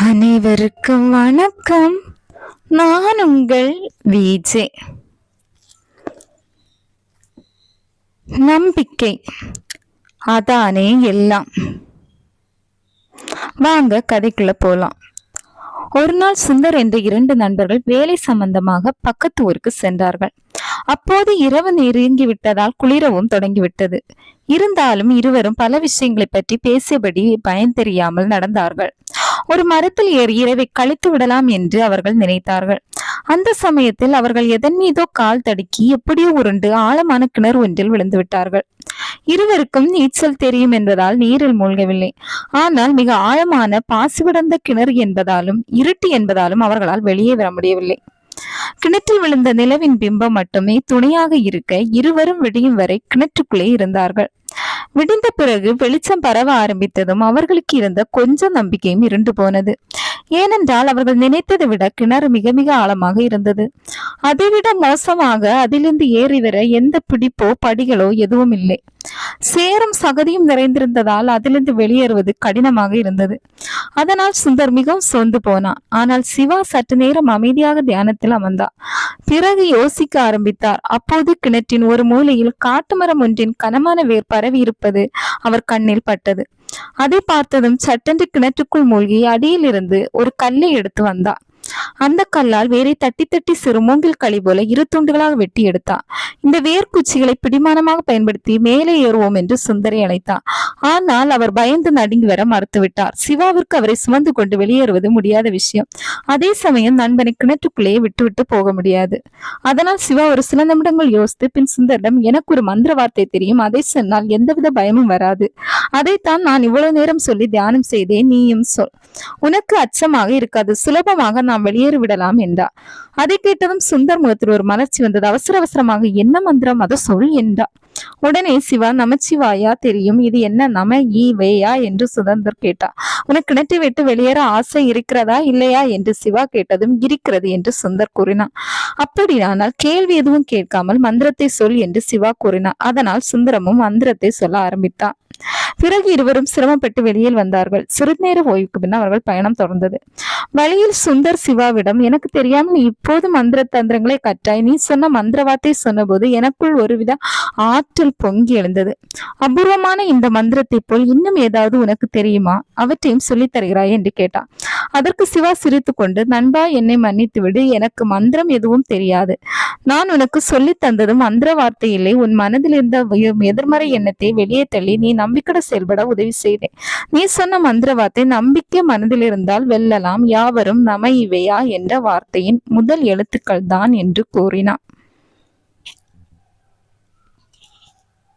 அனைவருக்கும் வணக்கம். நான் உங்கள் விஜே. நம்பிக்கை. அதானே எல்லாம். வாங்க கதைக்குள்ள போலாம். ஒரு நாள் சுந்தர் என்ற இரண்டு நண்பர்கள் வேலை சம்பந்தமாக பக்கத்து ஊருக்கு சென்றார்கள். அப்போது இரவு நெருங்கி விட்டதால் குளிரவும் தொடங்கிவிட்டது இருந்தாலும் இருவரும் பல விஷயங்களை பற்றி பேசியபடி பயன் தெரியாமல் நடந்தார்கள். ஒரு மரத்தில் ஏறி இரவை கழித்து விடலாம் என்று அவர்கள் நினைத்தார்கள். அந்த சமயத்தில் அவர்கள் எதன் மீதோ கால் தடுக்கி எப்படியோ உருண்டு ஆழமான கிணறு ஒன்றில் விழுந்து விட்டார்கள். இருவருக்கும் நீச்சல் தெரியும் என்பதால் நீரில் மூழ்கவில்லை. ஆனால் மிக ஆழமான பாசிவிடந்த கிணறு என்பதாலும் இருட்டு என்பதாலும் அவர்களால் வெளியே வர முடியவில்லை. கிணற்றில் விழுந்த நிலவின் பிம்பம் மட்டுமே துணையாக இருக்க இருவரும் விடியும் வரை கிணற்றுக்குள்ளே இருந்தார்கள். விடிந்த பிறகு வெளிச்சம் பரவ ஆரம்பித்ததும் அவர்களுக்கு இருந்த கொஞ்சம் நம்பிக்கையும் இருண்டு போனது. ஏனென்றால் அவர்கள் நினைத்ததை விட கிணறு மிக மிக ஆழமாக இருந்தது. அதைவிட மோசமாக அதிலிருந்து ஏறி வர எந்த பிடிப்போ படிகளோ எதுவும் இல்லை. சேரும் சகதியும் நிறைந்திருந்ததால் அதிலிருந்து வெளியேறுவது கடினமாக இருந்தது. அதனால் சுந்தர் மிகவும் சோர்ந்து போனான். ஆனால் சிவா சற்று நேரம் அமைதியாக தியானத்தில் அமர்ந்தார் பிறகு யோசிக்க ஆரம்பித்தார். அப்போது கிணற்றின் ஒரு மூலையில் காட்டு மரம் ஒன்றின் கனமான வேர் பரவி இருப்பது அவர் கண்ணில் பட்டது. அதை பார்த்ததும் சட்டென்று கிணற்றுக்குள் மூழ்கி அடியிலிருந்து ஒரு கல்லை எடுத்து வந்தார் அந்த கல்லால் வேரை தட்டி தட்டி சிறு மூங்கில் களி போல இரு துண்டுகளாக வெட்டி எடுத்தான் இந்த வேர்க்குச்சிகளை பிடிமானமாக பயன்படுத்தி மேலே ஏறுவோம் என்று சுந்தரை அழைத்தார் ஆனால் அவர் பயந்து நடுங்கி வர மறுத்துவிட்டார். சிவாவிற்கு அவரை சுமந்து கொண்டு வெளியேறுவது முடியாத விஷயம். அதே சமயம் நண்பனை கிணற்றுக்குள்ளேயே விட்டுவிட்டு போக முடியாது. அதனால் சிவா ஒரு சில நிமிடங்கள் யோசித்து பின் சுந்தரிடம் எனக்கு ஒரு மந்திர வார்த்தை தெரியும். அதை சொன்னால் எந்தவித பயமும் வராது. அதைத்தான் நான் இவ்வளவு நேரம் சொல்லி தியானம் செய்தேன். நீயும் சொல். உனக்கு அச்சமாக இருக்காது. சுலபமாக நான் நாம் வெளியேறி விடலாம் என்றார். அதை கேட்டதும் சுந்தர் முகத்தில் ஒரு மலர்ச்சி வந்தது. அவசர அவசரமாக என்ன மந்திரம்? அதை சொல் என்றார். உடனே சிவா நமச்சிவாயா? தெரியும். இது என்ன நம ஈ வேயா என்று சுதந்தர் கேட்டார். உனக்கு கிணற்றை விட்டு வெளியேற ஆசை இருக்கிறதா? இல்லையா? என்று சிவா கேட்டதும் இருக்கிறது என்று சுந்தர் கூறினான் அப்படியானால் கேள்வி எதுவும் கேட்காமல் மந்திரத்தை சொல் என்று சிவா கூறினார். அதனால் சுந்தரமும் மந்திரத்தை சொல்ல ஆரம்பித்தான் பிறகு இருவரும் சிரமப்பட்டு வெளியில் வந்தார்கள். சிறிது நேர ஓய்வுக்கு பின் அவர்கள் பயணம் தொடர்ந்தது. வழியில் சுந்தர் சிவாவிடம் எனக்கு தெரியாமல் இப்போது மந்திர தந்திரங்களை கற்றாய். நீ சொன்ன மந்திர வார்த்தை சொன்னபோது எனக்குள் ஒருவித ஆற்றல் பொங்கி எழுந்தது. அபூர்வமான இந்த மந்திரத்தை போல் இன்னும் ஏதாவது உனக்கு தெரியுமா? அவற்றையும் சொல்லித் தருகிறாய் என்று கேட்டான். அதற்கு சிவா சிரித்து கொண்டு நண்பா என்னை மன்னித்து விடு எனக்கு மந்திரம் எதுவும் தெரியாது. நான் உனக்கு சொல்லி தந்ததும் மந்திர வார்த்தை இல்லை. உன் மனதில் இருந்த எதிர்மறை எண்ணத்தை வெளியே தள்ளி நீ நம்பிக்கை செயல்பட உதவி செய்தேன். நீ சொன்ன மந்திர வார்த்தை நம்பிக்கை மனதில் இருந்தால் வெல்லலாம். யாவரும் நம இவையா என்ற வார்த்தையின் முதல் எழுத்துக்கள் தான் என்று கூறினான்.